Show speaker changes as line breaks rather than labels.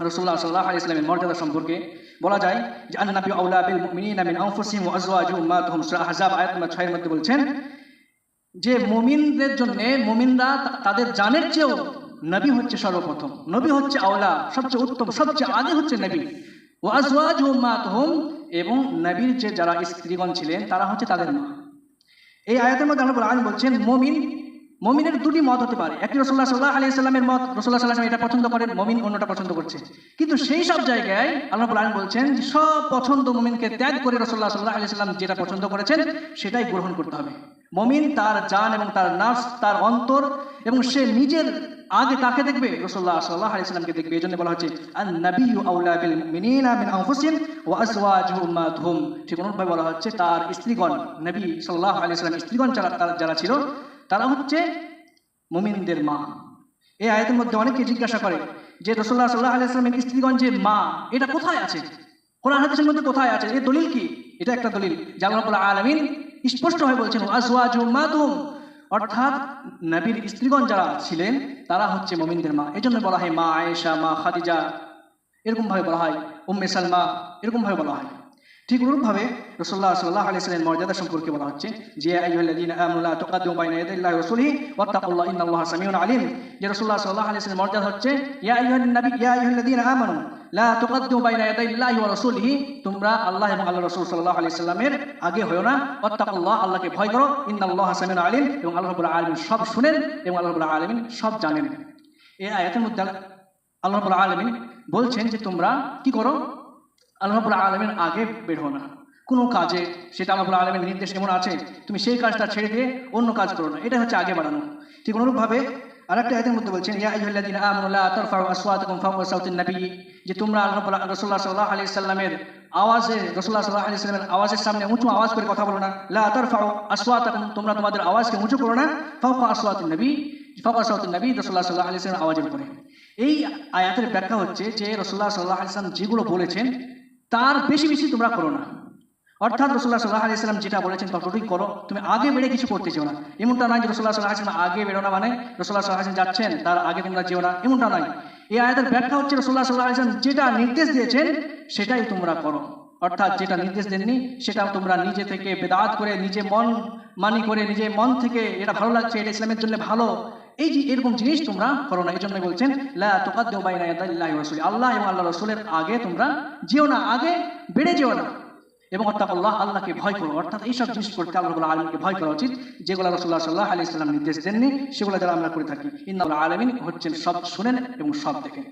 রসুল্লাহ সাল্লাহ আলি ইসলামের মর্যাদা সম্পর্কে বলা যায় যে আন নবী আউলা বিল মুমিনিনা মিন আনফুসিহিম ওয়া আজওয়াজিহিম উম্মাতুহুম। সূরা আহজাব আয়াত নম্বর 6 এর মধ্যে বলছেন যে মুমিনদের জন্য মুমিনরা তাদের জানের চেয়েও নবী হচ্ছে সর্বপ্রথম। নবী হচ্ছে আওলা, সবচেয়ে উত্তম, সবচেয়ে আগে হচ্ছে নবী। ও আজওয়াজ উম্মাতুহুম এবং নবীর যে যারা স্ত্রীগণ ছিলেন, তারা হচ্ছে তাদের মা। এই আয়াতের মধ্যে আল্লাহ বলছেন, মমিন মমিনের দুটি মত হতে পারে। একটি রসুল্লাহ সাল্লাহ আলি সাল্লামের মত রসুল্লাহ সাল্লাহ এটা পছন্দ করেন, মমিন অন্যটা পছন্দ করছে। কিন্তু সেই সব জায়গায় আল্লাহ আলম বলছেন যে সব পছন্দ মমিনকে ত্যাগ করে রসুল্লাহ সাল্লাহ আলি সাল্লাম যেটা পছন্দ করেছেন, সেটাই গ্রহণ করতে হবে। মমিন তার জান এবং তার নার্স তার অন্তর, এবং সে নিজের আগে কাকে দেখবে? রসুল্লাহ সাল্লাহ আলি সাল্লামকে দেখবে। এই জন্য বলা হচ্ছে ঠিক অনুরূপভাবে বলা হচ্ছে, তার স্ত্রীগণ, নবী সাল্লাহ আলাইহি সাল্লাম স্ত্রীগণ যারা যারা ছিল তারা হচ্ছে মুমিনদের মা। এই আয়তের মধ্যে অনেকে জিজ্ঞাসা করে যে রসুল্লাহ সাল্লাহ আলাইহি সাল্লামের স্ত্রীগণ মা, এটা কোথায় আছে? কোরআন হাদিসের মধ্যে কোথায় আছে? এই দলিল কি? এটা একটা দলিল জাল্লাহ আলামিন স্পষ্ট হয়ে বলছেন অর্থাৎ নবীর স্ত্রীগণ যারা ছিলেন, তারা হচ্ছে মুমিনদের মা। এই জন্য বলা হয় মা আয়েশা, মা খাদিজা। এরকম ভাবে বলা হয়, উম্মে সালমা। এরকম ভাবে বলা হয়। ঠিক অনুরূপভাবে রসুল্লাহ সাল্লাহ আলি সাল্লামের মর্যাদা সম্পর্কে বলা হচ্ছে যে মর্যাদা হচ্ছে তোমরা আল্লাহ এবং আল্লাহ সাল্লামের আগে হয়ো না। ওয়াত্তাকুল্লাহ, আল্লাহকে ভয় করো, ইন্নাল্লাহা সামিউন আলিম। এবং আল্লাহ রাব্বুল সব শুনেন এবং আল্লাহ আলামিন সব জানেন। এই আয়াতের মধ্যে বলছেন যে, তোমরা কি করো? আল্লাহ রাব্বুল আলামিন আগে বের না। কোনো কাজে সেটা আল্লাহ রাব্বুল আলামিনের নির্দেশ এমন আছে, তুমি সেই কাজটা ছেড়ে দিয়ে অন্য কাজ করো না। এটা হচ্ছে আগে বাড়ানো। ঠিক অনুরূপভাবে আরেকটা আয়াতের মধ্যে বলছেন, ইয়া আইয়ুহাল্লাযীনা আমানু লা তারফাউ নবী যে তোমরা আল্লাহ রাব্বুল রাসূলুল্লাহ সাল্লাল্লাহু আলাইহি সাল্লামের আওয়াজে, রাসূলুল্লাহ সাল্লাল্লাহু আলাইহি সাল্লামের আওয়াজের সামনে উঁচু আওয়াজ করে কথা বলো না। লা তারফাউ আসওয়াতাকুম তোমরা তোমাদের আওয়াজকে উঁচু করো না। ফাওকা আসওয়াতিন নবী ফাওকা সাউতিন নবী রাসূলুল্লাহ সাল্লাল্লাহু আলাইহি সাল্লামের আওয়াজের উপরে এই আয়াতের ব্যাখ্যা হচ্ছে যে রাসূলুল্লাহ সাল্লাল্লাহু আলাইহি সাল্লাম যেগুলো বলেছেন তার বেশি বেশি তোমরা করো না। অর্থাৎ রসুল্লাহ সাল্লাহ আলি সাল্লাম যেটা বলেছেন ততটুকুই করো, তুমি আগে বেড়ে কিছু করতে চেও না। এমনটা নয় যে রসুল্লাহ সাল্লাহ আসলাম আগে বেরো না মানে রসুল্লাহ সাল্লাহ আসলাম যাচ্ছেন, তার আগে তোমরা যেও না। এমনটা নয় এই আয়াতের ব্যাখ্যা হচ্ছে রসুল্লাহ সাল্লাহ আসলাম যেটা নির্দেশ দিয়েছেন, সেটাই তোমরা করো। অর্থাৎ যেটা নির্দেশ দেননি, সেটা তোমরা নিজে থেকে বেদাত করে, নিজে মন মানি করে, নিজে মন থেকে এটা ভালো লাগছে, এটা ইসলামের জন্য ভালো। এই যে এরকম জিনিস তোমরা করো না এই জন্য বলছেন আল্লাহ এবং আল্লাহ রসুলের আগে তোমরা যেও না, আগে বেড়ে যেও না। এবং অর্থাৎ আল্লাহ আল্লাহকে ভয় করো, অর্থাৎ এইসব জিনিস করতে আল্লাহ আলমীকে ভয় করা উচিত, যেগুলো রসুল্লাহ সাল্লাহ আলি ইসলাম নির্দেশ দেননি, সেগুলো যারা আমরা করে থাকি। ইন্দাল আলমিন হচ্ছেন সব শুনেন এবং সব দেখেন।